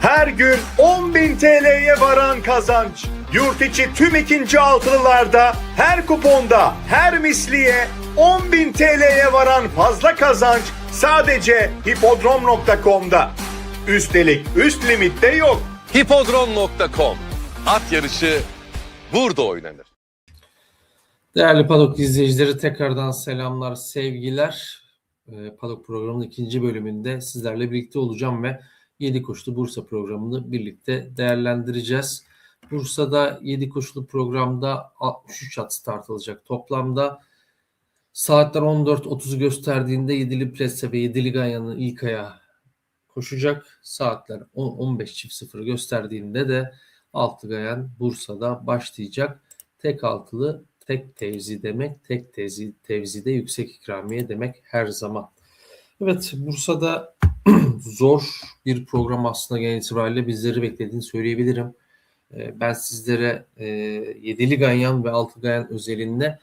Her gün 10.000 TL'ye varan kazanç. Yurt içi tüm ikinci altılılarda her kuponda her misliye 10.000 TL'ye varan fazla kazanç sadece hipodrom.com'da. Üstelik üst limitte yok. Hipodrom.com At yarışı burada oynanır. Değerli Padok izleyicileri tekrardan selamlar, sevgiler. Ee, Padok programının ikinci bölümünde sizlerle birlikte olacağım ve 7 koşulu Bursa programını birlikte değerlendireceğiz. Bursa'da 7 koşulu programda 63 at start alacak toplamda. Saatler 14.30'u gösterdiğinde 7'li Plesse ve 7'li Ganyan'ın ilk ayağı koşacak. Saatler 10 15 çift sıfırı gösterdiğinde de 6 Gayan Bursa'da başlayacak. Tek altılı tek tevzi demek, tek tevzi, tevzide yüksek ikramiye demek her zaman. Evet Bursa'da zor bir program aslında genel itibariyle bizleri beklediğini söyleyebilirim. Ee, Ben sizlere e, Yedili Ganyan ve Altı Ganyan özelinde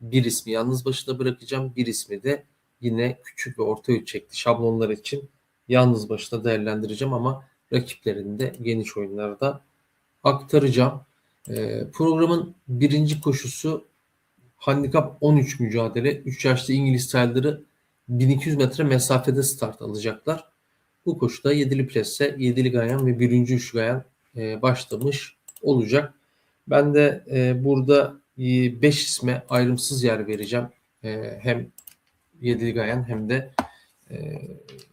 bir ismi yalnız başına bırakacağım. Bir ismi de yine küçük ve orta ölçekli şablonlar için yalnız başına değerlendireceğim ama rakiplerini de geniş oyunlarda aktaracağım. Ee, programın birinci koşusu handikap 13 mücadele. 3 yaşlı İngiliz tayları 1200 metre mesafede start alacaklar. Bu koşuda 7'li plase, 7'li gayan ve 1. üçlü gayan e, başlamış olacak. Ben de e, burada 5 isme ayrımsız yer vereceğim. E, hem 7'li gayan hem de e,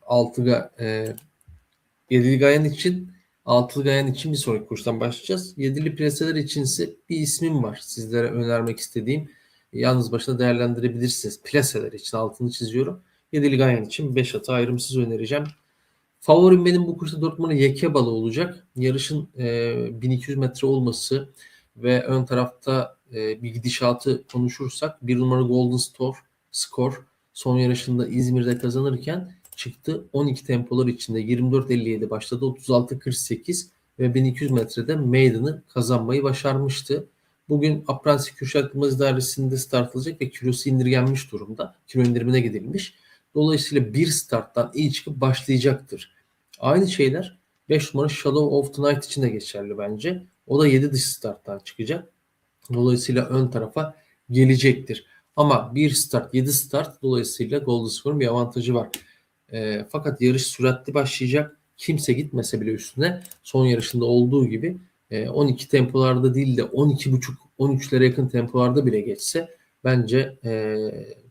6 ga, e, 7'li gayan için Altılı Gayan için bir sonraki koşudan başlayacağız. Yedili plaseler içinse bir ismim var sizlere önermek istediğim. Yalnız başına değerlendirebilirsiniz. Plaseler için altını çiziyorum. Yedili Gayan için 5 atı ayrımsız önereceğim. Favorim benim bu koşuda 4 numara Yeke Balı olacak. Yarışın e, 1200 metre olması ve ön tarafta e, bir gidişatı konuşursak bir numara Golden Store Score son yarışında İzmir'de kazanırken çıktı. 12 tempolar içinde 24.57 başladı. 36.48 ve 1200 metrede Maiden'ı kazanmayı başarmıştı. Bugün Apransi Kürşat Yılmaz Dairesi'nde start alacak ve kilosu indirgenmiş durumda. Kilo indirimine gidilmiş. Dolayısıyla bir starttan iyi çıkıp başlayacaktır. Aynı şeyler 5 numara Shadow of the Night için de geçerli bence. O da 7 dış starttan çıkacak. Dolayısıyla ön tarafa gelecektir. Ama bir start 7 start dolayısıyla Golden Score'un bir avantajı var. E, fakat yarış süratli başlayacak. Kimse gitmese bile üstüne son yarışında olduğu gibi e, 12 tempolarda değil de 12.5-13'lere yakın tempolarda bile geçse bence e,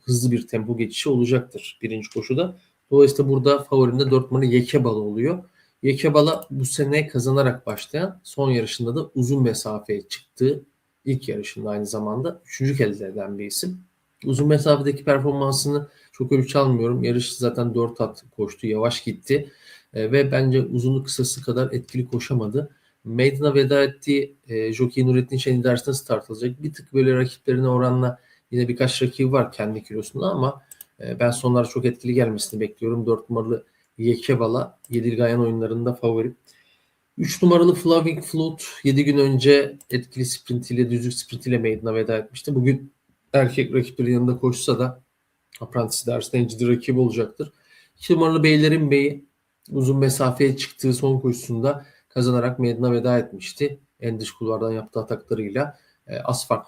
hızlı bir tempo geçişi olacaktır birinci koşuda. Dolayısıyla burada favorimde 4 numara Yekebala oluyor. Yekebala bu sene kazanarak başlayan son yarışında da uzun mesafeye çıktığı ilk yarışında aynı zamanda üçüncü kez eden bir isim. Uzun mesafedeki performansını çok ölçü almıyorum. Yarış zaten 4 at koştu. Yavaş gitti. E, ve bence uzunlu kısası kadar etkili koşamadı. Maiden'a veda ettiği e, Jockey Nurettin Şen idaresinde start alacak. Bir tık böyle rakiplerine oranla yine birkaç rakibi var kendi kilosunda ama e, ben sonlara çok etkili gelmesini bekliyorum. 4 numaralı Yekebala Yedirgayan oyunlarında favori. 3 numaralı Flaving Float 7 gün önce etkili sprintiyle, düzlük sprintiyle Maiden'a veda etmişti. Bugün erkek rakipleri yanında koşsa da Apprentice dersinde en ciddi rakibi olacaktır. 2 numaralı Beylerin Bey'i uzun mesafeye çıktığı son koşusunda kazanarak Maiden'a veda etmişti. En dış kulvardan yaptığı ataklarıyla e,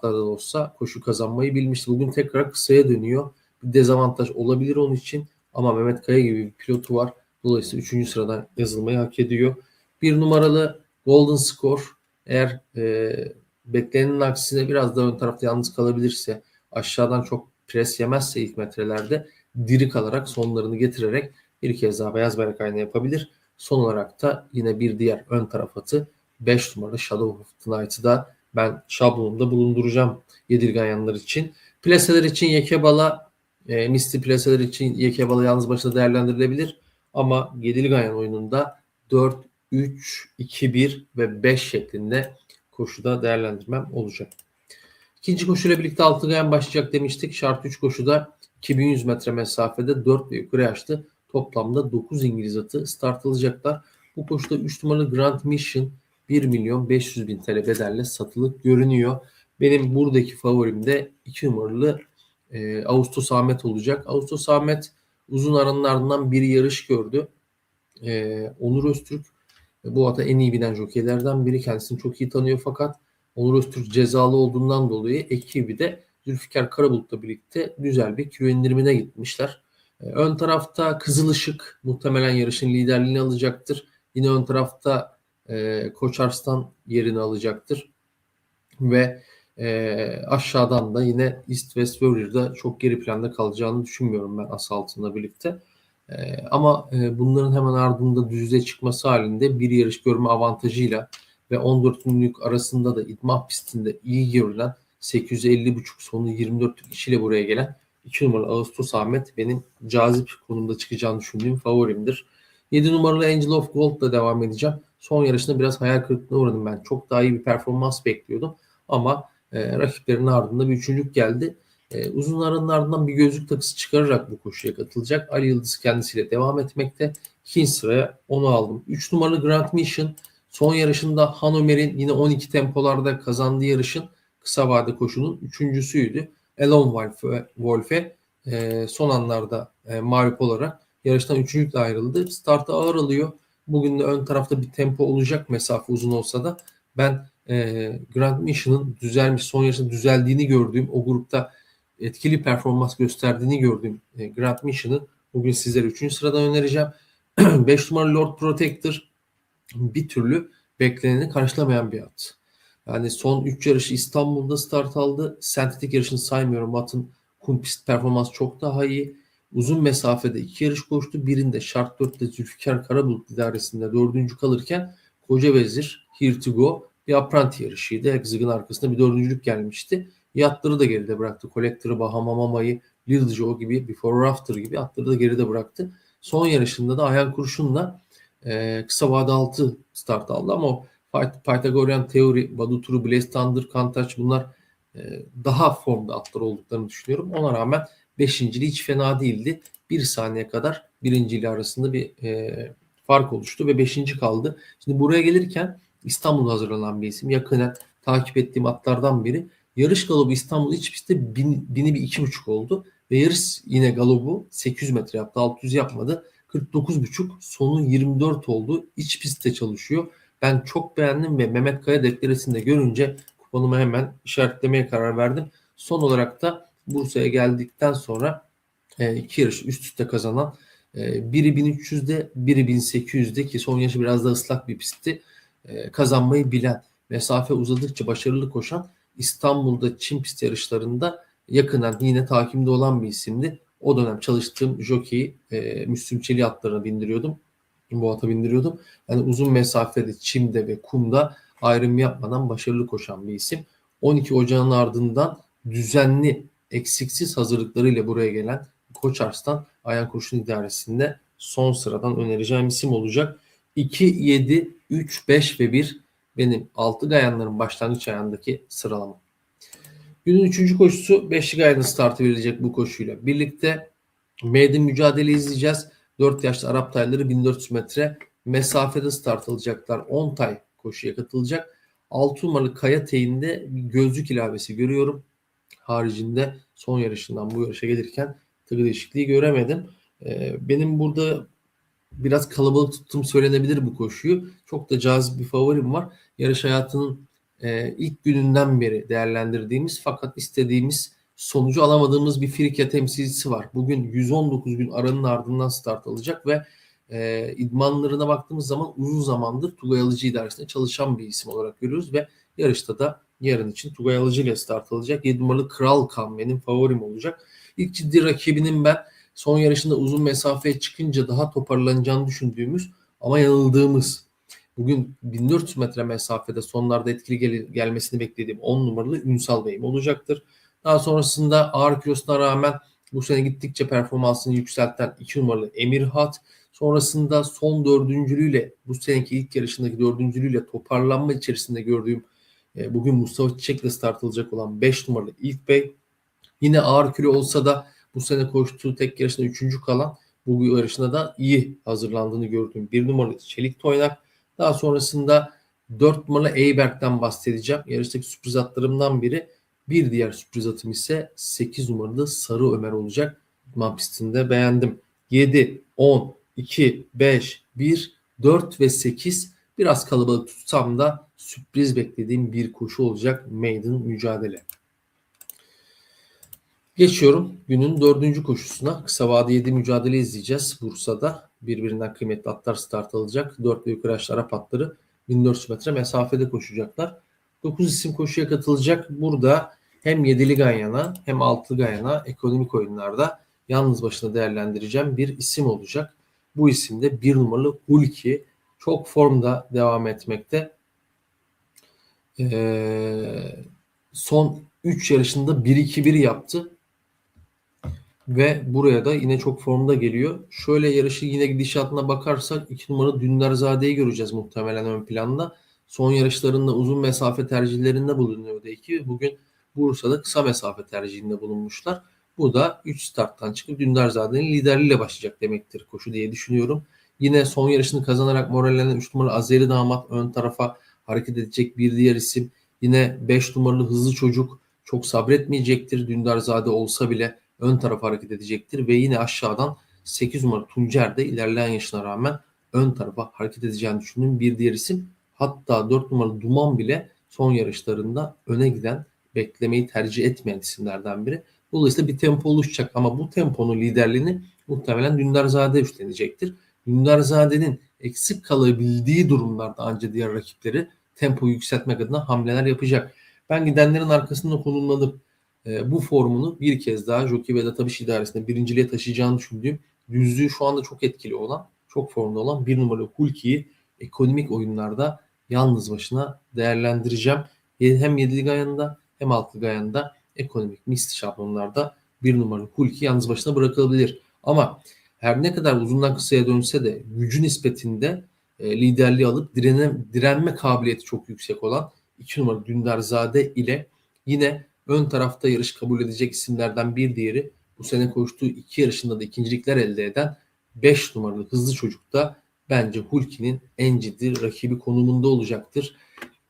da olsa koşu kazanmayı bilmişti. Bugün tekrar kısaya dönüyor. Bir dezavantaj olabilir onun için ama Mehmet Kaya gibi bir pilotu var. Dolayısıyla 3. sıradan yazılmayı hak ediyor. Bir numaralı Golden Score eğer e, beklenenin aksine biraz da ön tarafta yalnız kalabilirse aşağıdan çok pres yemezse ilk metrelerde diri kalarak sonlarını getirerek bir kez daha beyaz bayrak aynı yapabilir. Son olarak da yine bir diğer ön taraf atı 5 numaralı Shadow of the Night'ı da ben şablonumda bulunduracağım yedirganyanlar için. Plaseler için Yekebala, e, Misty plaseler için Yekebala yalnız başına değerlendirilebilir. Ama Yedili Ganyan oyununda 4, 3, 2, 1 ve 5 şeklinde koşuda değerlendirmem olacak. İkinci koşuyla birlikte altı gayan başlayacak demiştik. Şart 3 koşuda 2100 metre mesafede 4 ve yukarı yaşlı toplamda 9 İngiliz atı start alacaklar. Bu koşuda 3 numaralı Grand Mission 1 milyon 500 bin TL bedelle satılık görünüyor. Benim buradaki favorim de 2 numaralı e, Ağustos Ahmet olacak. Ağustos Ahmet uzun aranın ardından bir yarış gördü. E, Onur Öztürk E, Bu ata en iyi bilen jokeylerden biri. Kendisini çok iyi tanıyor fakat Onur Öztürk cezalı olduğundan dolayı ekibi de Zülfikar Karabulut'la birlikte güzel bir kilo indirimine gitmişler. E, Ön tarafta Kızıl Işık muhtemelen yarışın liderliğini alacaktır. Yine ön tarafta e, Koç Arslan yerini alacaktır. Ve e, aşağıdan da yine East West Warrior'da çok geri planda kalacağını düşünmüyorum ben Assault'ınla birlikte. E, ama e, bunların hemen ardında düzlüğe çıkması halinde bir yarış görme avantajıyla ve 14 günlük arasında da idman pistinde iyi görülen 850.5 sonu 24 kişiyle buraya gelen 2 numaralı Ağustos Ahmet benim cazip konumda çıkacağını düşündüğüm favorimdir. 7 numaralı Angel of Gold'la devam edeceğim. Son yarışında biraz hayal kırıklığına uğradım ben. Çok daha iyi bir performans bekliyordum. Ama e, rakiplerinin ardında bir üçüncülük geldi. E, uzun aranın ardından bir gözlük takısı çıkararak bu koşuya katılacak. Ali Yıldız kendisiyle devam etmekte. İkinci sıraya onu aldım. 3 numaralı Grand Mission son yarışında Hanover'in yine 12 tempolarda kazandığı yarışın kısa vade koşunun üçüncüsüydü. Elon Wolf'e e, son anlarda e, mağlup olarak yarıştan üçüncülükle ayrıldı. Startı ağır alıyor. Bugün de ön tarafta bir tempo olacak mesafe uzun olsa da ben e, Grand Mission'ın düzelmiş son yarışta düzeldiğini gördüğüm o grupta etkili performans gösterdiğini gördüğüm e, Grand Mission'ı bugün sizlere 3. sıradan önereceğim. 5 numaralı Lord Protector bir türlü bekleneni karşılamayan bir at. Yani son 3 yarışı İstanbul'da start aldı. Sentetik yarışını saymıyorum. Atın kum pist performans çok daha iyi. Uzun mesafede iki yarış koştu. Birinde şart 4'te Zülfikar Karabulut idaresinde dördüncü kalırken Koca Vezir, Here to Go bir apranti yarışıydı. Exig'in arkasında bir dördüncülük gelmişti. Yatları da geride bıraktı. Collector'ı, Bahama Mama'yı, Little Joe gibi, Before or After gibi atları da geride bıraktı. Son yarışında da Ayhan Kurşun'la e, kısa vade altı start aldı ama o Pyth- Pythagorean teori, Badu Turu, Blaze Thunder, Kantaç bunlar e, daha formda atlar olduklarını düşünüyorum. Ona rağmen beşinciliği hiç fena değildi. Bir saniye kadar birinciyle arasında bir e, fark oluştu ve beşinci kaldı. Şimdi buraya gelirken İstanbul'da hazırlanan bir isim. Yakinen takip ettiğim atlardan biri. Yarış galobu İstanbul iç pistte bin, bini bir iki buçuk oldu. Ve yarış yine galobu 800 metre yaptı. 600 yapmadı. 49,5 sonu 24 oldu. İç pistte çalışıyor. Ben çok beğendim ve Mehmet Kaya deklarasında görünce kuponumu hemen işaretlemeye karar verdim. Son olarak da Bursa'ya geldikten sonra e, iki yarış üst üste kazanan e, biri 1300'de biri 1800'de ki son yarışı biraz da ıslak bir pistti. E, kazanmayı bilen, mesafe uzadıkça başarılı koşan İstanbul'da Çin pist yarışlarında yakından yine takimde olan bir isimdi. O dönem çalıştığım jockey'i e, Müslüm Çelik atlarına bindiriyordum. Bu ata bindiriyordum. Yani uzun mesafede çimde ve kumda ayrım yapmadan başarılı koşan bir isim. 12 Ocağı'nın ardından düzenli, eksiksiz hazırlıklarıyla buraya gelen Koç Arslan Ayhan Kurşun idaresinde son sıradan önereceğim isim olacak. 2, 7, 3, 5 ve 1 benim 6 gayanların başlangıç ayağındaki sıralama. Günün 3. koşusu 5'li gayanın startı verilecek bu koşuyla. Birlikte maiden mücadele izleyeceğiz. 4 yaşlı Arap tayları 1400 metre mesafede start alacaklar. 10 tay koşuya katılacak. 6 numaralı Kaya Teyin'de bir gözlük ilavesi görüyorum. Haricinde son yarışından bu yarışa gelirken takı değişikliği göremedim. Ee, benim burada biraz kalabalık tuttum söylenebilir bu koşuyu. Çok da cazip bir favorim var. Yarış hayatının e, ilk gününden beri değerlendirdiğimiz fakat istediğimiz sonucu alamadığımız bir Frikya temsilcisi var. Bugün 119 gün aranın ardından start alacak ve e, idmanlarına baktığımız zaman uzun zamandır Tugay Alıcı idaresinde çalışan bir isim olarak görüyoruz ve yarışta da yarın için Tugay Alıcı ile start alacak. 7 numaralı Kral Kan benim favorim olacak. İlk ciddi rakibinin ben son yarışında uzun mesafeye çıkınca daha toparlanacağını düşündüğümüz ama yanıldığımız bugün 1400 metre mesafede sonlarda etkili gel- gelmesini beklediğim 10 numaralı Ünsal Bey'im olacaktır. Daha sonrasında ağır kilosuna rağmen bu sene gittikçe performansını yükselten 2 numaralı Emirhat. Sonrasında son dördüncülüğüyle bu seneki ilk yarışındaki dördüncülüğüyle toparlanma içerisinde gördüğüm e, bugün Mustafa Çiçek'le start alacak olan 5 numaralı İlk Bey. Yine ağır kilo olsa da bu sene koştuğu tek yarışında üçüncü kalan bu yarışında da iyi hazırlandığını gördüğüm bir numaralı Çelik Toynak. Daha sonrasında 4 numaralı Eyberg'den bahsedeceğim. Yarıştaki sürpriz atlarımdan biri. Bir diğer sürpriz atım ise 8 numaralı Sarı Ömer olacak. İdman pistinde beğendim. 7, 10, 2, 5, 1, 4 ve 8 Biraz kalabalık tutsam da sürpriz beklediğim bir koşu olacak maiden mücadele. Geçiyorum günün dördüncü koşusuna. Kısa vade 7 mücadele izleyeceğiz. Bursa'da birbirinden kıymetli atlar start alacak. 4 ve yukarı aşağı Arap atları 1400 metre mesafede koşacaklar. 9 isim koşuya katılacak. Burada hem 7'li Ganyana hem 6'lı Ganyana ekonomik oyunlarda yalnız başına değerlendireceğim bir isim olacak. Bu isim de bir numaralı Hulki. Çok formda devam etmekte. Ee, son 3 yarışında 1-2-1 yaptı. Ve buraya da yine çok formda geliyor. Şöyle yarışı yine gidişatına bakarsak 2 numara Dündarzade'yi göreceğiz muhtemelen ön planda. Son yarışlarında uzun mesafe tercihlerinde bulunuyordu iki. Bugün Bursa'da kısa mesafe tercihinde bulunmuşlar. Bu da 3 starttan çıkıp Dündarzade'nin liderliğiyle başlayacak demektir koşu diye düşünüyorum. Yine son yarışını kazanarak morallenen 3 numaralı Azeri Damat ön tarafa hareket edecek bir diğer isim. Yine 5 numaralı Hızlı Çocuk çok sabretmeyecektir. Dündarzade olsa bile ön tarafa hareket edecektir. Ve yine aşağıdan 8 numaralı Tuncer de ilerleyen yaşına rağmen ön tarafa hareket edeceğini düşündüğüm bir diğer isim. Hatta 4 numaralı Duman bile son yarışlarında öne giden beklemeyi tercih etmeyen isimlerden biri. Dolayısıyla bir tempo oluşacak ama bu temponun liderliğini muhtemelen Dündarzade üstlenecektir. Dündarzade'nin eksik kalabildiği durumlarda ancak diğer rakipleri tempoyu yükseltmek adına hamleler yapacak. Ben gidenlerin arkasında konumlanıp e, bu formunu bir kez daha Jockey Vedat Abiş idaresinde birinciliğe taşıyacağını düşündüğüm düzlüğü şu anda çok etkili olan, çok formda olan bir numaralı Hulki'yi ekonomik oyunlarda yalnız başına değerlendireceğim. Hem 7'li Gayan'da hem 6'lı Gayan'da ekonomik misli şablonlarda bir numaralı Hulki yalnız başına bırakılabilir. Ama her ne kadar uzundan kısaya dönse de gücü nispetinde e, liderliği alıp direne, direnme kabiliyeti çok yüksek olan 2 numaralı Dündarzade ile yine ön tarafta yarış kabul edecek isimlerden bir diğeri bu sene koştuğu iki yarışında da ikincilikler elde eden 5 numaralı hızlı çocuk da bence Hulki'nin en ciddi rakibi konumunda olacaktır.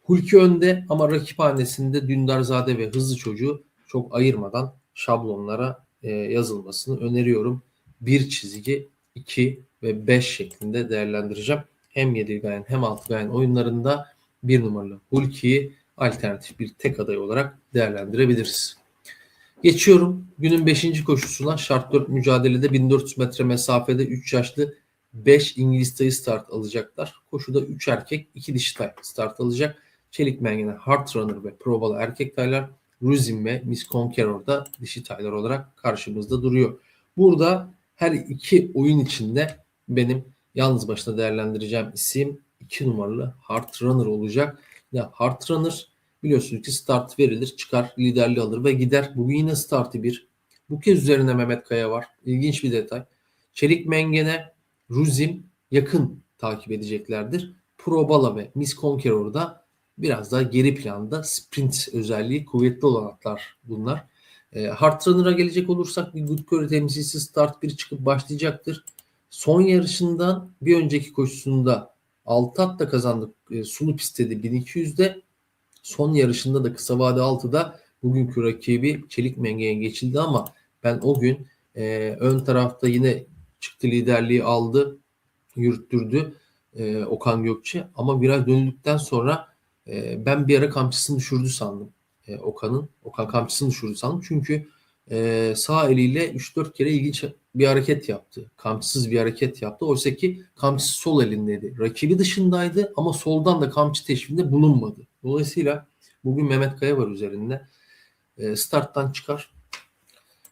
Hulki önde ama rakip hanesinde Dündarzade ve hızlı çocuğu çok ayırmadan şablonlara e, yazılmasını öneriyorum. Bir çizgi 2 ve 5 şeklinde değerlendireceğim. Hem 7 gayen hem 6 gayen oyunlarında bir numaralı Hulki'yi alternatif bir tek aday olarak değerlendirebiliriz. Geçiyorum günün 5. koşusuna. Şart 4 mücadelede 1400 metre mesafede 3 yaşlı 5 İngiliz tayı start alacaklar. Koşuda 3 erkek 2 dişi tay start alacak. Çelik Mengen'e Hard Runner ve Provalı erkek taylar. Ruzin ve Miss Conqueror da dişi taylar olarak karşımızda duruyor. Burada her iki oyun içinde benim yalnız başına değerlendireceğim isim 2 numaralı Hard Runner olacak. Ya Hard Runner biliyorsunuz ki start verilir, çıkar, liderliği alır ve gider. Bugün yine startı bir. Bu kez üzerinde Mehmet Kaya var. İlginç bir detay. Çelik Mengen'e Ruzim yakın takip edeceklerdir. Probala ve Miss Conqueror da biraz daha geri planda sprint özelliği kuvvetli olan atlar bunlar. E, Hard Runner'a gelecek olursak bir Good Curry temsilcisi start bir çıkıp başlayacaktır. Son yarışından bir önceki koşusunda 6 at da kazandık. E, sulu pistte de 1200'de. Son yarışında da kısa vade 6'da bugünkü rakibi Çelik Menge'ye geçildi ama ben o gün e, ön tarafta yine çıktı liderliği aldı, yürüttürdü e, Okan Gökçe. Ama biraz döndükten sonra e, ben bir ara kamçısını düşürdü sandım e, Okan'ın. Okan kamçısını düşürdü sandım. Çünkü e, sağ eliyle 3-4 kere ilginç bir hareket yaptı. Kamçısız bir hareket yaptı. Oysa ki kamçısı sol elindeydi. Rakibi dışındaydı ama soldan da kamçı teşvinde bulunmadı. Dolayısıyla bugün Mehmet Kaya var üzerinde. E, starttan çıkar.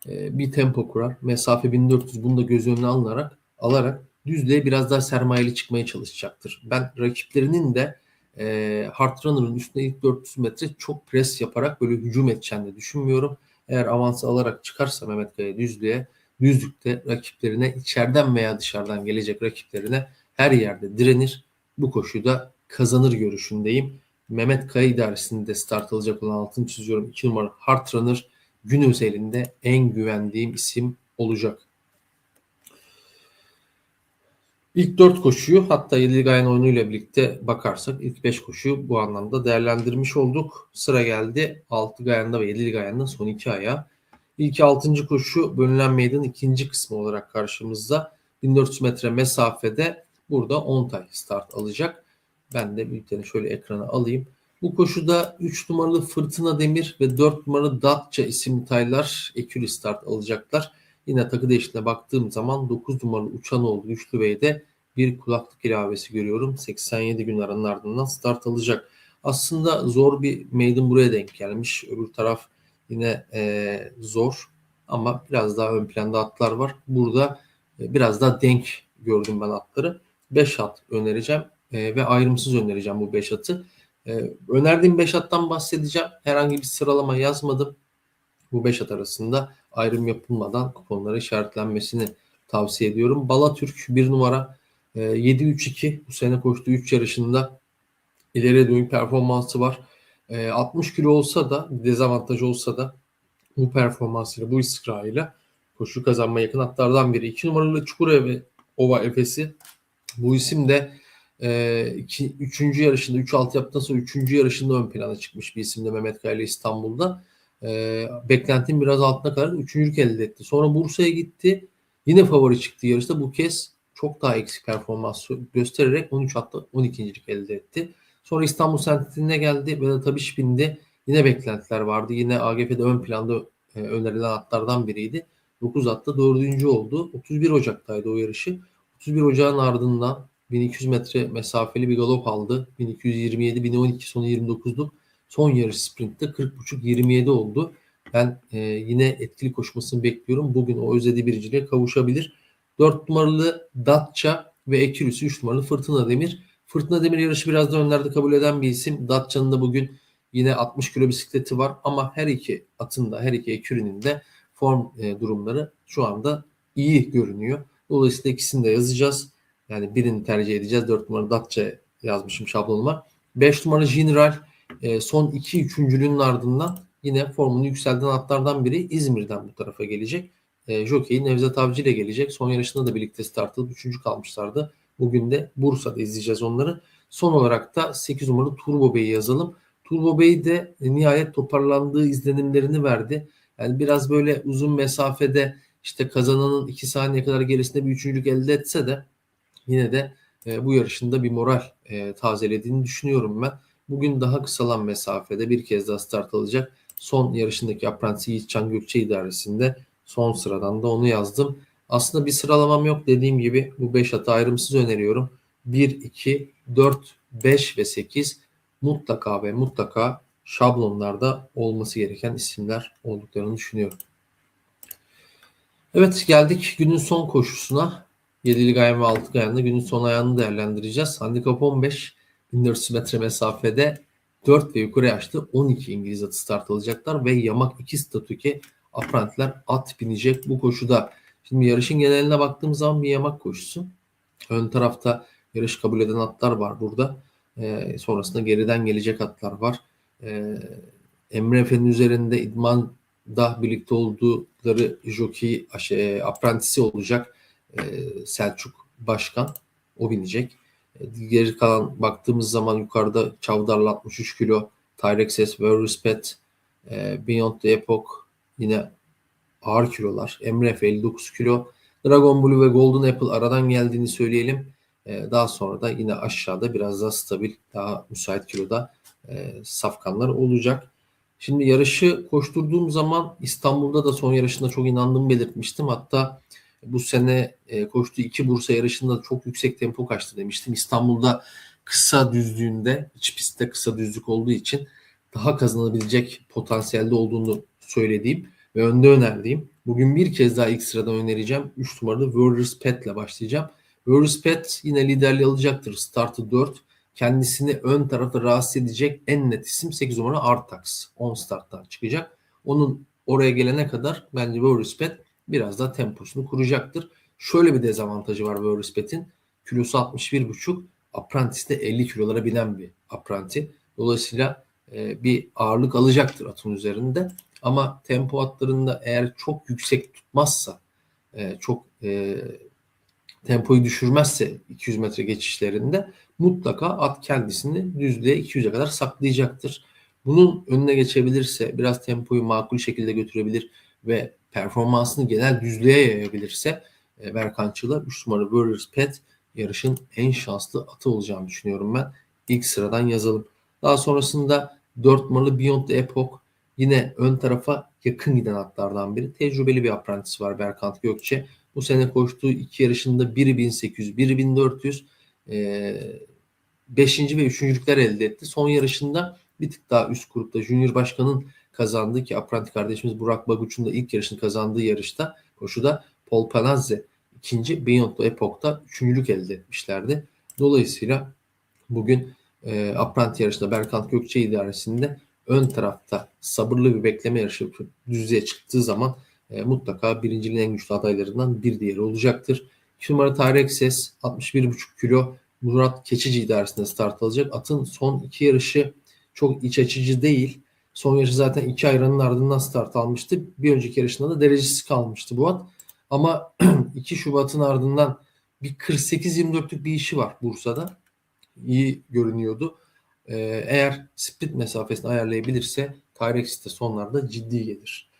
E, bir tempo kurar. Mesafe 1400 bunu da göz önüne alınarak alarak düzlüğe biraz daha sermayeli çıkmaya çalışacaktır. Ben rakiplerinin de e, Hard Runner'ın üstüne ilk 400 metre çok pres yaparak böyle hücum edeceğini de düşünmüyorum. Eğer avansı alarak çıkarsa Mehmet Kaya düzlüğe, düzlükte rakiplerine içeriden veya dışarıdan gelecek rakiplerine her yerde direnir. Bu koşuda kazanır görüşündeyim. Mehmet Kaya idaresinde start alacak olan altını çiziyorum. 2 numara Hard Runner gün özelinde en güvendiğim isim olacak. İlk 4 koşuyu hatta 7 Gayen oyunuyla birlikte bakarsak ilk 5 koşuyu bu anlamda değerlendirmiş olduk. Sıra geldi 6 Gayen'da ve 7 Gayen'da son 2 aya. İlk 6. koşu bölünen meydanın ikinci kısmı olarak karşımızda. 1400 metre mesafede burada 10 tay start alacak. Ben de bülteni şöyle ekrana alayım. Bu koşuda 3 numaralı Fırtına Demir ve 4 numaralı Datça isimli taylar ekürü start alacaklar. Yine takı değişikliğine baktığım zaman 9 numaralı Uçanoğlu Güçlü Bey'de bir kulaklık ilavesi görüyorum. 87 gün aranın ardından start alacak. Aslında zor bir maiden buraya denk gelmiş. Öbür taraf yine e, zor ama biraz daha ön planda atlar var. Burada e, biraz daha denk gördüm ben atları. 5 at önereceğim e, ve ayrımsız önereceğim bu 5 atı. E, önerdiğim 5 attan bahsedeceğim. Herhangi bir sıralama yazmadım. Bu 5 at arasında ayrım yapılmadan kuponlara işaretlenmesini tavsiye ediyorum. Balatürk 1 numara e, 7-3-2 bu sene koştuğu 3 yarışında ileriye dönük performansı var. E, 60 kilo olsa da dezavantaj olsa da bu performansıyla bu istikrarıyla koşu kazanma yakın hatlardan biri. 2 numaralı Çukurova Ova Efes'i bu isim de e, üçüncü yarışında 3-6 yaptıktan sonra üçüncü yarışında ön plana çıkmış bir isimde Mehmet Kaya ile İstanbul'da. E, beklentim biraz altına kadar üçüncülük elde etti. Sonra Bursa'ya gitti. Yine favori çıktı yarışta. Bu kez çok daha eksik performans göstererek 13 hatta 12.lik elde etti. Sonra İstanbul Sentrali'ne geldi. Vedat Abiş bindi. Yine beklentiler vardı. Yine AGF'de ön planda e, önerilen atlardan biriydi. 9 hatta dördüncü oldu. 31 Ocak'taydı o yarışı. 31 Ocak'ın ardından 1200 metre mesafeli bir galop aldı. 1227, 1012 sonu 29'luk. Son yarış sprintte 40.5-27 oldu. Ben e, yine etkili koşmasını bekliyorum. Bugün o özlediği birinciliğe kavuşabilir. 4 numaralı Datça ve Ekürüsü 3 numaralı Fırtına Demir. Fırtına Demir yarışı biraz da önlerde kabul eden bir isim. Datça'nın da bugün yine 60 kilo bisikleti var ama her iki atın da her iki ekürünün de form e, durumları şu anda iyi görünüyor. Dolayısıyla ikisini de yazacağız. Yani birini tercih edeceğiz. 4 numara Datça yazmışım şablonuma. 5 numara General e, son iki üçüncülüğün ardından yine formunu yükselten atlardan biri İzmir'den bu tarafa gelecek. E, Jockey Nevzat Avcı ile gelecek. Son yarışında da birlikte start alıp üçüncü kalmışlardı. Bugün de Bursa'da izleyeceğiz onları. Son olarak da 8 numaralı Turbo Bey'i yazalım. Turbo Bey de nihayet toparlandığı izlenimlerini verdi. Yani biraz böyle uzun mesafede işte kazananın 2 saniye kadar gerisinde bir üçüncülük elde etse de yine de e, bu yarışında bir moral e, tazelediğini düşünüyorum ben. Bugün daha kısalan mesafede bir kez daha start alacak. Son yarışındaki Apprentice Yiğitcan Gökçe idaresinde son sıradan da onu yazdım. Aslında bir sıralamam yok dediğim gibi bu 5 atı ayrımsız öneriyorum. 1, 2, 4, 5 ve 8 mutlaka ve mutlaka şablonlarda olması gereken isimler olduklarını düşünüyorum. Evet geldik günün son koşusuna. 7'li gayen ve 6 gayenle günün son ayağını değerlendireceğiz. Handikap 15 1400 metre mesafede 4 ve yukarı yaşlı 12 İngiliz atı start alacaklar ve yamak 2 statüke aprantler at binecek bu koşuda. Şimdi yarışın geneline baktığımız zaman bir yamak koşusu. Ön tarafta yarış kabul eden atlar var burada. Ee, sonrasında geriden gelecek atlar var. Ee, Emre Efe'nin üzerinde idmanda birlikte oldukları jockey şey, aprentisi olacak. Ee, Selçuk Başkan. O binecek. Geri kalan baktığımız zaman yukarıda Çavdarlı 63 kilo, Tyrexes, Verruspet, e, Beyond the Epoch yine ağır kilolar. Emre Efe 59 kilo. Dragon Blue ve Golden Apple aradan geldiğini söyleyelim. E, daha sonra da yine aşağıda biraz daha stabil, daha müsait kiloda e, safkanlar olacak. Şimdi yarışı koşturduğum zaman İstanbul'da da son yarışında çok inandığımı belirtmiştim. Hatta bu sene e, koştuğu iki Bursa yarışında çok yüksek tempo kaçtı demiştim. İstanbul'da kısa düzlüğünde, iç pistte kısa düzlük olduğu için daha kazanabilecek potansiyelde olduğunu söylediğim ve önde önerdiğim. Bugün bir kez daha ilk sıradan önereceğim. 3 numaralı Warriors Pet ile başlayacağım. Warriors Pet yine liderliği alacaktır. Startı 4. Kendisini ön tarafta rahatsız edecek en net isim 8 numara Artax. 10 starttan çıkacak. Onun oraya gelene kadar bence Warriors Pet biraz daha temposunu kuracaktır. Şöyle bir dezavantajı var Warriors Pet'in. Kilosu 61,5. Apprentice'de 50 kilolara binen bir apprenti. Dolayısıyla e, bir ağırlık alacaktır atın üzerinde. Ama tempo atlarında eğer çok yüksek tutmazsa, e, çok e, tempoyu düşürmezse 200 metre geçişlerinde mutlaka at kendisini düzlüğe 200'e kadar saklayacaktır. Bunun önüne geçebilirse, biraz tempoyu makul şekilde götürebilir ve performansını genel düzlüğe yayabilirse e, Berkan Çılar 3 numara Warriors Pet yarışın en şanslı atı olacağını düşünüyorum ben. ilk sıradan yazalım. Daha sonrasında 4 numaralı Beyond the Epoch yine ön tarafa yakın giden atlardan biri. Tecrübeli bir aprantisi var Berkant Gökçe. Bu sene koştuğu iki yarışında biri 1800, biri 1400 e, beşinci ve üçüncülükler elde etti. Son yarışında bir tık daha üst grupta Junior Başkan'ın kazandığı ki apranti kardeşimiz Burak Baguç'un da ilk yarışını kazandığı yarışta koşuda Paul Panazze ikinci, Beyond the Epoch'ta üçüncülük elde etmişlerdi. Dolayısıyla bugün e, apranti yarışında Berkant Gökçe idaresinde ön tarafta sabırlı bir bekleme yarışı düzlüğe çıktığı zaman e, mutlaka birinciliğin en güçlü adaylarından bir diğeri olacaktır. 2 numara Tarık Ses 61,5 kilo Murat Keçici idaresinde start alacak. Atın son iki yarışı çok iç açıcı değil. Son yarışı zaten iki ayranın ardından start almıştı. Bir önceki yarışında da derecesiz kalmıştı bu at. Ama 2 Şubat'ın ardından bir 48-24'lük bir işi var Bursa'da. İyi görünüyordu. Ee, eğer sprint mesafesini ayarlayabilirse Tyrex de sonlarda ciddi gelir.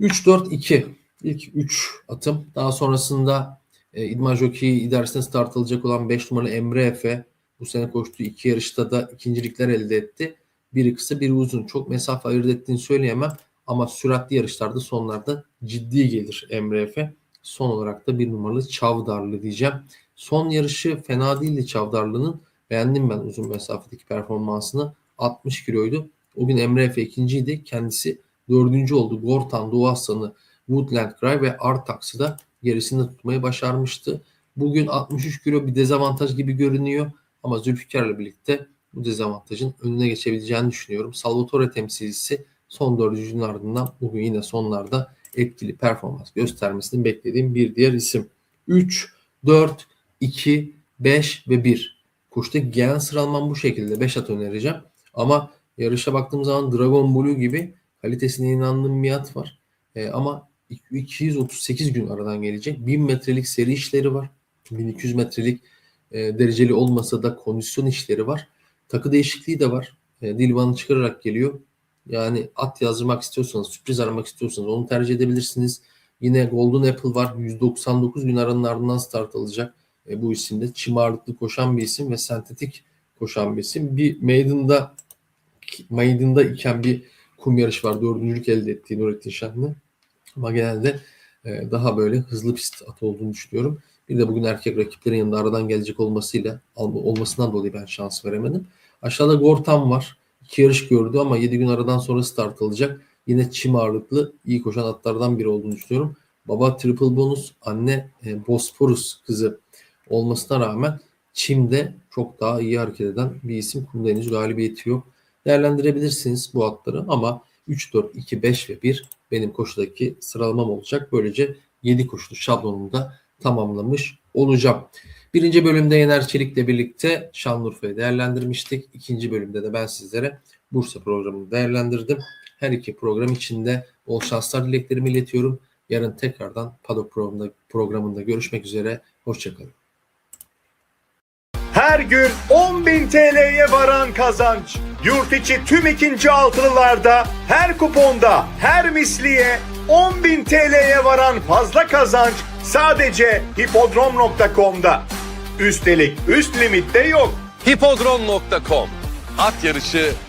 3-4-2 ilk 3 atım. Daha sonrasında e, İdman Jockey idaresinde start alacak olan 5 numaralı Emre Efe bu sene koştuğu iki yarışta da ikincilikler elde etti. Biri kısa biri uzun. Çok mesafe ayırt ettiğini söyleyemem ama süratli yarışlarda sonlarda ciddi gelir Emre Efe. Son olarak da bir numaralı Çavdarlı diyeceğim. Son yarışı fena değildi Çavdarlı'nın. Beğendim ben uzun mesafedeki performansını. 60 kiloydu. O gün Emre Efe ikinciydi. Kendisi dördüncü oldu. Gortan, Doğu Aslanı, Woodland Cry ve Artax'ı da gerisinde tutmayı başarmıştı. Bugün 63 kilo bir dezavantaj gibi görünüyor. Ama Zülfikar'la birlikte bu dezavantajın önüne geçebileceğini düşünüyorum. Salvatore temsilcisi son dördüncünün ardından bugün yine sonlarda etkili performans göstermesini beklediğim bir diğer isim. 3, 4, 2, 5 ve 1. Koştaki gelen sıralamam bu şekilde. 5 at önereceğim. Ama yarışa baktığım zaman Dragon Blue gibi kalitesine inandığım bir at var. E, ama 238 gün aradan gelecek. 1000 metrelik seri işleri var. 1200 metrelik e, dereceli olmasa da kondisyon işleri var. Takı değişikliği de var. E, Dilvan'ı çıkararak geliyor. Yani at yazdırmak istiyorsanız, sürpriz aramak istiyorsanız onu tercih edebilirsiniz. Yine Golden Apple var. 199 gün aranın ardından start alacak. E, bu isimde çim ağırlıklı koşan bir isim ve sentetik koşan bir isim. Bir Maiden'da Maiden'da iken bir kum yarışı var. Dördüncülük elde ettiği Nurettin Şenli. Ama genelde e, daha böyle hızlı pist at olduğunu düşünüyorum. Bir de bugün erkek rakiplerin yanında aradan gelecek olmasıyla olmasından dolayı ben şans veremedim. Aşağıda Gortam var. İki yarış gördü ama 7 gün aradan sonra start alacak. Yine çim ağırlıklı iyi koşan atlardan biri olduğunu düşünüyorum. Baba triple bonus, anne e, Bosporus kızı olmasına rağmen çimde çok daha iyi hareket eden bir isim. Kumda henüz galibiyeti yok. Değerlendirebilirsiniz bu atları ama 3, 4, 2, 5 ve 1 benim koşudaki sıralamam olacak. Böylece 7 koşulu şablonumu da tamamlamış olacağım. Birinci bölümde Yener Çelik'le birlikte Şanlıurfa'yı değerlendirmiştik. İkinci bölümde de ben sizlere Bursa programını değerlendirdim. Her iki program içinde bol şanslar dileklerimi iletiyorum. Yarın tekrardan Padok programında, programında görüşmek üzere. Hoşçakalın. Her gün 10.000 TL'ye varan kazanç. Yurt içi tüm ikinci altılılarda, her kuponda, her misliye 10.000 TL'ye varan fazla kazanç sadece hipodrom.com'da. Üstelik üst limitte yok. Hipodrom.com At yarışı